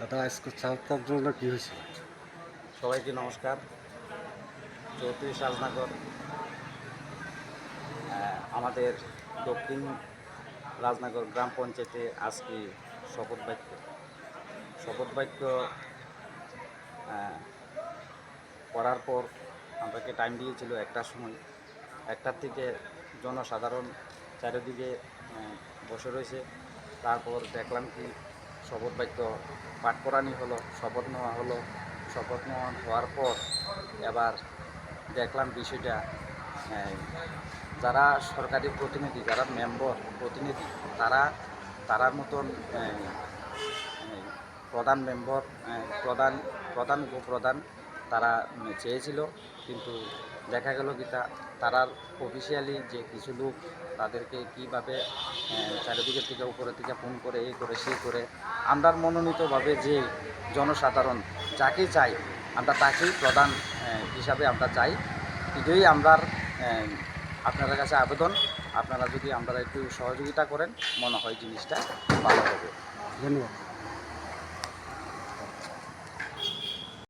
দাদা, আজকে চালতার জন্য কি হয়েছে? সবাইকে নমস্কার। চৌত্রিশ রাজনগর আমাদের দক্ষিণ রাজনগর গ্রাম পঞ্চায়েতে আজকে শপথ বাক্য। শপথ বাক্য করার পর আমাকে টাইম দিয়েছিল একটার সময়। একটার থেকে জনসাধারণ চারিদিকে বসে রয়েছে। তারপর দেখলাম কি শপথ বাক্য পাঠ করানি হলো, শপথ নেওয়া হলো। শপথ নেওয়া হওয়ার পর এবার দেখলাম বিষয়টা যারা সরকারি প্রতিনিধি, যারা মেম্বর প্রতিনিধি, তারা তারার মতন প্রধান মেম্বর প্রধান প্রধান উপপ্রধান তারা উম, চেয়েছিল। কিন্তু দেখা গেল কি তা তারার অফিসিয়ালি যে কিছু লোক তাদেরকে কীভাবে চারিদিকের থেকে উপরের থেকে ফোন করে এই করে সেই করে আমরা মনোনীতভাবে যে জনসাধারণ যাকে চাই আমরা তাকেই প্রধান হিসাবে আমরা চাই। এটাই আমরা আপনাদের কাছে আবেদন। আপনারা যদি আমরা একটু সহযোগিতা করেন মনে হয় জিনিসটা ভালো হবে। ধন্যবাদ।